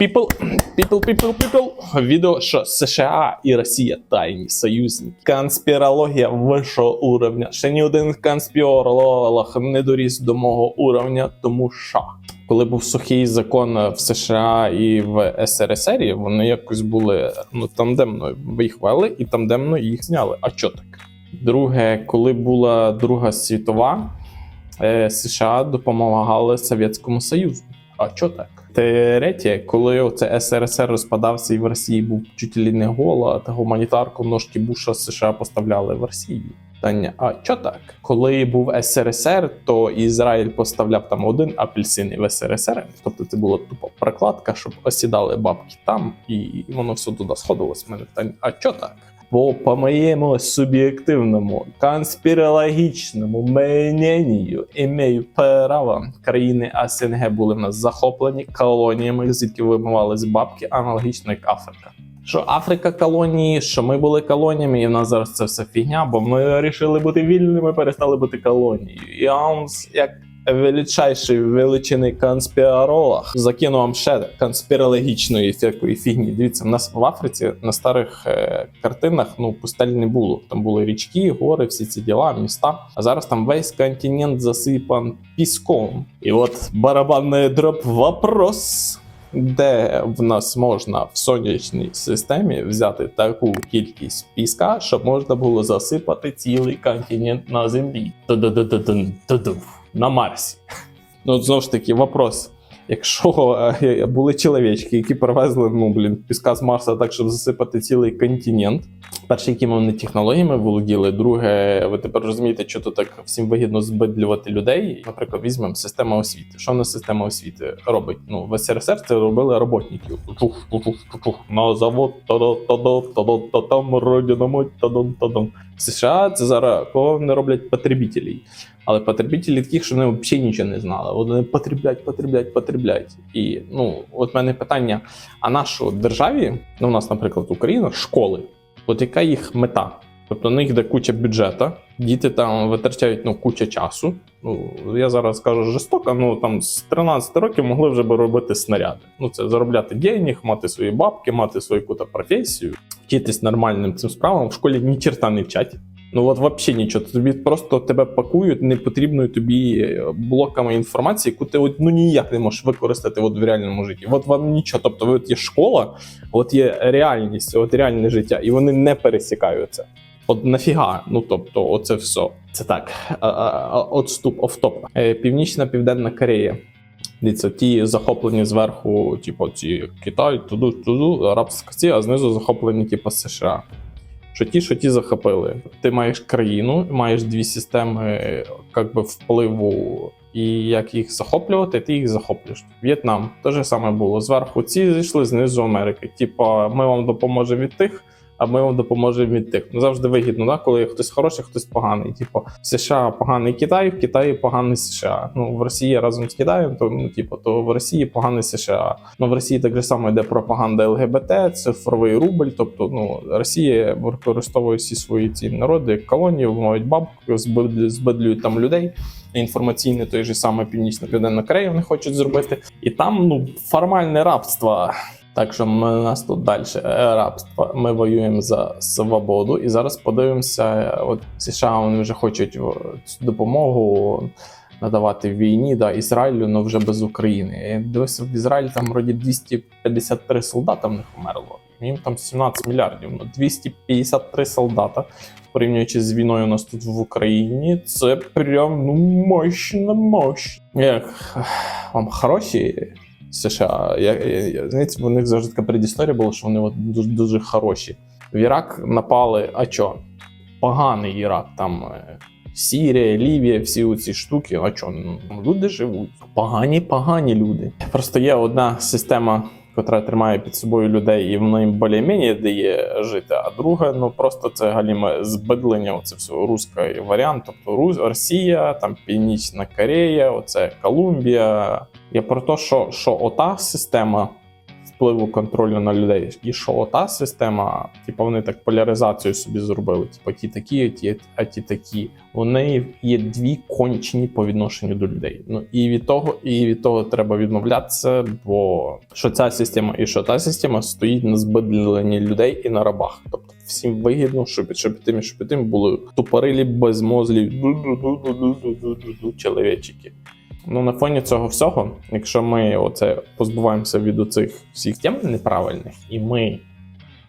people, people, people, people. Відео, що США і Росія тайні союзники. Конспірологія вищого уровня. Ще ні один конспіролог не доріс до мого уровня, тому що. Коли був сухий закон в США і в СРСР, вони якось були ну тандемно їх і тандемно їх зняли. А чо так? Друге, коли була Друга світова, е, США допомагали Совєтському Союзу. А чо так? Третє, коли оце СРСР розпадався і в Росії був чуть ли не голод, гуманітарку ножки Буша США поставляли в Росію. Питання, а чо так? Коли був СРСР, то Ізраїль поставляв там один апельсин і в СРСР. Тобто це була тупо прокладка, щоб осідали бабки там, і воно все туди сходилось. У мене питання, а чо так? Бо по моєму суб'єктивному конспірологічному мнению імею право країни СНГ були в нас захоплені колоніями, звідки вимивались бабки, аналогічно як Африка. Що Африка колонії, що ми були колоніями, і в нас зараз це все фігня, бо ми вирішили бути вільними, перестали бути колонією. І Аунс, як величайший величини конспіролог, закину вам ще конспірологічної всякої фігні. Дивіться, в нас в Африці на старих е, картинах ну пустель не було. Там були річки, гори, всі ці діла, міста. А зараз там весь континент засипан піском. І от барабанний дроп вопрос. Де в нас можна в сонячній системі взяти таку кількість піска, щоб можна було засипати цілий континент на землі? Ту-ду-ду-ду-дун, ту-ду. На Марсі. Ну, знову ж таки, вопрос. Якщо е, були чоловічки, які привезли ну, блін, піска з Марса так, щоб засипати цілий континент. Перше, якими вони технологіями володіли. Друге, ви тепер розумієте, що тут так всім вигідно збидлювати людей. Наприклад, візьмемо система освіти. Що в нас система освіти робить? Ну, в СРСР це робили роботників. На завод, та-да, та-там, родина мать, та-дам, та-дам. В США це зараз кого не роблять потребітелів. Але потребітелі таких, що вони взагалі нічого не знали. Вони потребляють, потребляють, потребляють. І ну, от в мене питання: а нашу державі, ну у нас, наприклад, Україна, школи, от яка їх мета? Тобто у них йде куча бюджета, діти там витрачають ну, куча часу. Ну, я зараз скажу жорстоко, ну там з 13 років могли вже би робити снаряди. Ну, це заробляти денег, мати свої бабки, мати свою якусь професію, вчитись нормальним цим справам. В школі ні черта не вчать. Ну от взагалі нічого. Тобі просто тебе пакують непотрібною тобі е, блоками інформації, яку ти от, ну ніяк не можеш використати от в реальному житті. От вам нічого. Тобто, от є школа, от є реальність, от реальне життя, і вони не пересікаються. От нафіга, ну тобто, оце все. Це так. Отступ офтоп. Е, Північна Південна Корея. Дивіться, ті захоплені зверху, типу, ці Китай, туди, туди, арабські, а знизу захоплені, типу, США. Що ті, що ті захопили. Ти маєш країну, маєш дві системи как би, впливу, і як їх захоплювати, ти їх захоплюєш. В'єтнам те ж саме було. Зверху ці зійшли, знизу Америки. Типа, ми вам допоможемо від тих, а ми вам допоможемо від. Ну завжди вигідно, да? коли хтось хороший, хтось поганий. Типу, в США поганий Китай, в Китаї поганий США. Ну в Росії разом з Китаєм, то ну, типу, то в Росії поганий США. Ну в Росії так же само йде пропаганда ЛГБТ, цифровий рубль. Тобто, ну Росія використовує всі свої ці народи як колонії, вмовить бабку, збидлюють, там людей. Інформаційне той же саме Північно-Південна Корея вони хочуть зробити, і там ну формальне рабство. Так що ми, у нас тут далі рабство. Ми воюємо за свободу. І зараз подивимося, от США вони вже хочуть цю допомогу надавати в війні да, Ізраїлю, але вже без України. Я дивився в Ізраїль, там вроді 253 солдата в них вмерло. Їм там 17 мільярдів. Ну, 253 солдата, порівнюючи з війною у нас тут в Україні, це прям ну мощно, мощно. Як вам хороші США. Я, я, знаєте, у них завжди така предісторія була, що вони от дуже, дуже хороші. В Ірак напали, а чо? Поганий Ірак, там е, Сірія, Лівія, всі ці штуки. А чо? Ну, люди живуть. Погані, погані люди. Просто є одна система, яка тримає під собою людей, і вона їм більш-менш дає жити. А друга, ну просто це галіме збедлення. Оце все руський варіант. Тобто Рус, Росія, там Північна Корея, оце Колумбія. Я про те, що, що ота система впливу контролю на людей. І що та система, типу, вони так поляризацію собі зробили. Типу, ті такі, а ті, а ті такі. Вони є дві кончені по відношенню до людей. Ну і від того, і від того треба відмовлятися, бо що ця система і що та система стоїть на збидленні людей і на рабах. Тобто всім вигідно, щоб щоб тим, щоб тим були тупорилі безмозлі чоловічики. Ну, на фоні цього всього, якщо ми оце позбуваємося від оцих всіх тем неправильних, і ми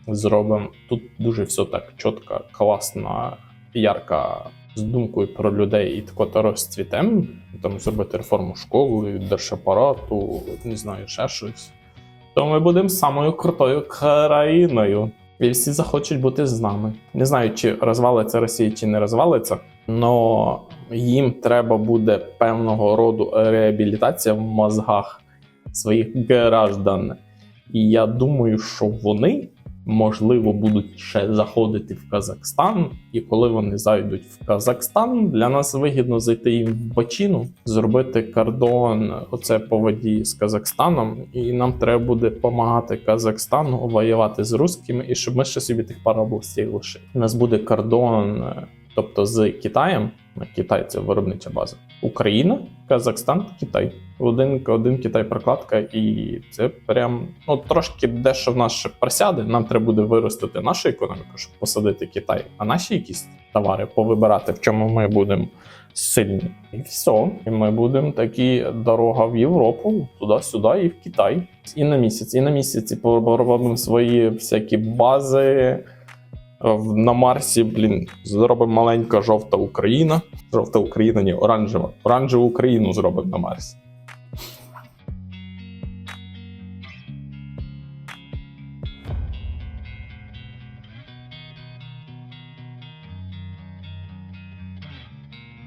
зробимо тут дуже все так чітко, класно, ярко, з думкою про людей і тако то розцвітем, там зробити реформу школи, держапарату, не знаю, ще щось, то ми будемо самою крутою країною. І всі захочуть бути з нами. Не знаю, чи розвалиться Росія, чи не розвалиться, але їм треба буде певного роду реабілітація в мозгах своїх граждан. І я думаю, що вони можливо будуть ще заходити в Казахстан. І коли вони зайдуть в Казахстан, для нас вигідно зайти їм в бочину, зробити кордон оце по воді з Казахстаном, і нам треба буде допомагати Казахстану воювати з русскими, і щоб ми ще собі тих пару областей лишили. У нас буде кордон, е, тобто з Китаєм. Китай це виробнича база. Україна, Казахстан, Китай. Один, один Китай прокладка, і це прям ну трошки дещо в нас ще просяде. Нам треба буде виростити нашу економіку, щоб посадити Китай, а наші якісь товари повибирати, в чому ми будемо сильні. І все. І ми будемо такі дорога в Європу, туди-сюди і в Китай. І на місяць, і на місяці поробимо свої всякі бази. На Марсі, блін, зробимо маленька жовта Україна. Жовта Україна, ні, оранжева. Оранжеву Україну зробимо на Марсі.